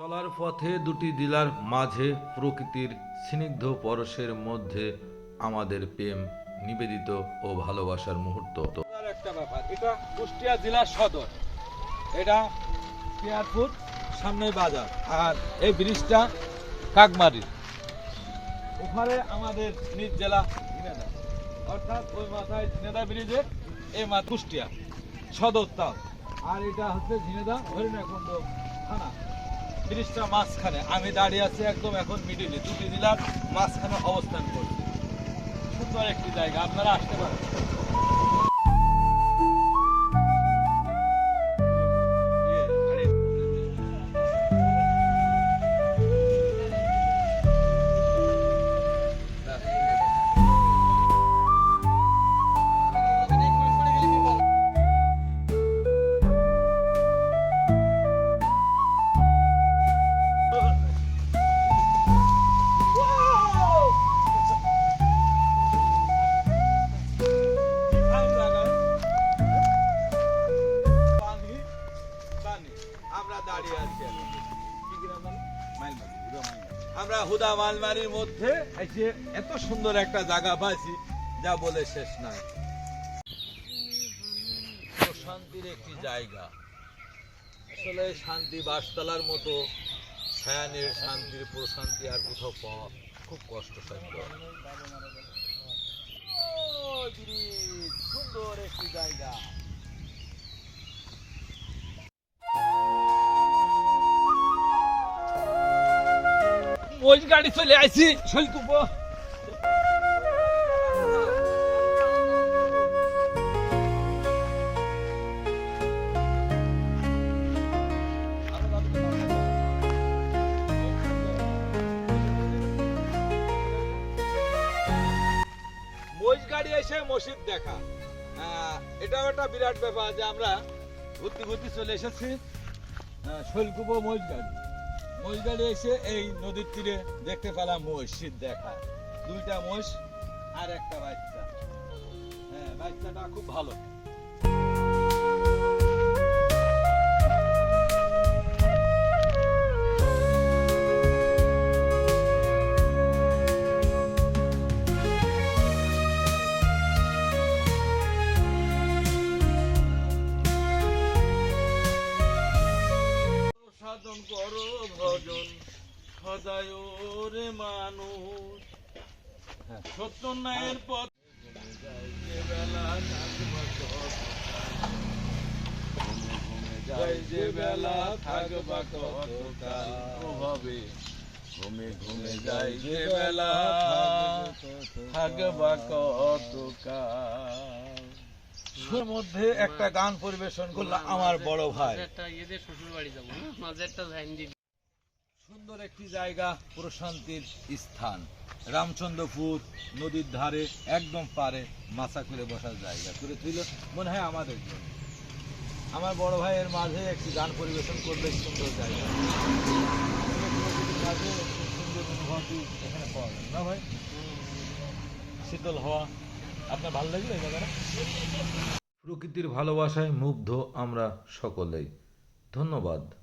চলার পথে দুটি জেলার মাঝে প্রকৃতির স্নিগ্ধ পরশের মধ্যে আমাদের প্রেম নিবেদিত ও ভালোবাসার মুহূর্ত একটা ব্যাপার, এটা কুষ্টিয়া জেলার সদর। এটা পিয়ারপুর সামনে বাজার, আর এই ব্রিজটা কাকমারির ওখানে আমাদের নিজ জেলা অর্থাৎ ওই মাথায় ঝিনেদা ব্রিজের এই মা কুষ্টিয়া সদর তাল। আর এটা হচ্ছে ঝিনেদা হরিণাকুণ্ড থানা। ব্রিজটা মাঝখানে। আমি দাঁড়িয়ে আছি একদম এখন মিডিলে। দুটি জেলার মাঝখানে অবস্থান করছি। সুন্দর একটি জায়গা, আপনারা আসতে পারেন। আমরা হুদা মালমারির মধ্যে এত সুন্দর একটা জায়গা পাইছি, যা বলে শেষ নাই। প্রশান্তির একটি জায়গা। আসলে শান্তি বাসতলার মতো ছায়ানের শান্তির প্রশান্তি আর কোথাও পাওয়া খুব কষ্টসাধ্য। সুন্দর একটি জায়গা। ওই গাড়ি চলে আইছি মহিষ গাড়ি এসে মসজিদ দেখা। আহ, এটাও একটা বিরাট ব্যাপার যে আমরা ঘুরতে ঘুরতে চলে এসেছি। আহ, শৈলকুপ মহিষ গাড়ি। মহিষ গাড়ি এসে এই নদীর তীরে দেখতে পেলাম মহিষির দেখা। দুইটা মহিষ আর একটা বাচ্চা। হ্যাঁ বাচ্চাটা খুব ভালো। সাধন করো ভজন। সদায় রে মানুষ। সত্য ন্যায়ের পথ। বেলা যাই যে বেলা থাকবা কতকাল। ওভাবে ঘুমে ঘুমে যাই যে বেলা থাকবা কতকাল। সুর মধ্যে একটা গান পরিবেশন করল আমার বড় ভাই। হ্যাঁ? সুন্দর একটি জায়গা প্রশান্তির স্থান। রামচন্দ্রপুর নদীর ধারে একদম পারে মাথা করে বসার জায়গা। করে তুইল মনে হয় আমাদের জন্য। আমার বড় ভাইয়ের মাঝে একটি গান পরিবেশন করবে সুন্দর জায়গা। সুন্দর অনুভূতি এখানে পাওয়া যায় না ভাই? শীতল হওয়া। আপনার ভালো লাগল এই জায়গাটা প্রকৃতির ভালোবাসায় মুগ্ধ আমরা সকলেই। ধন্যবাদ।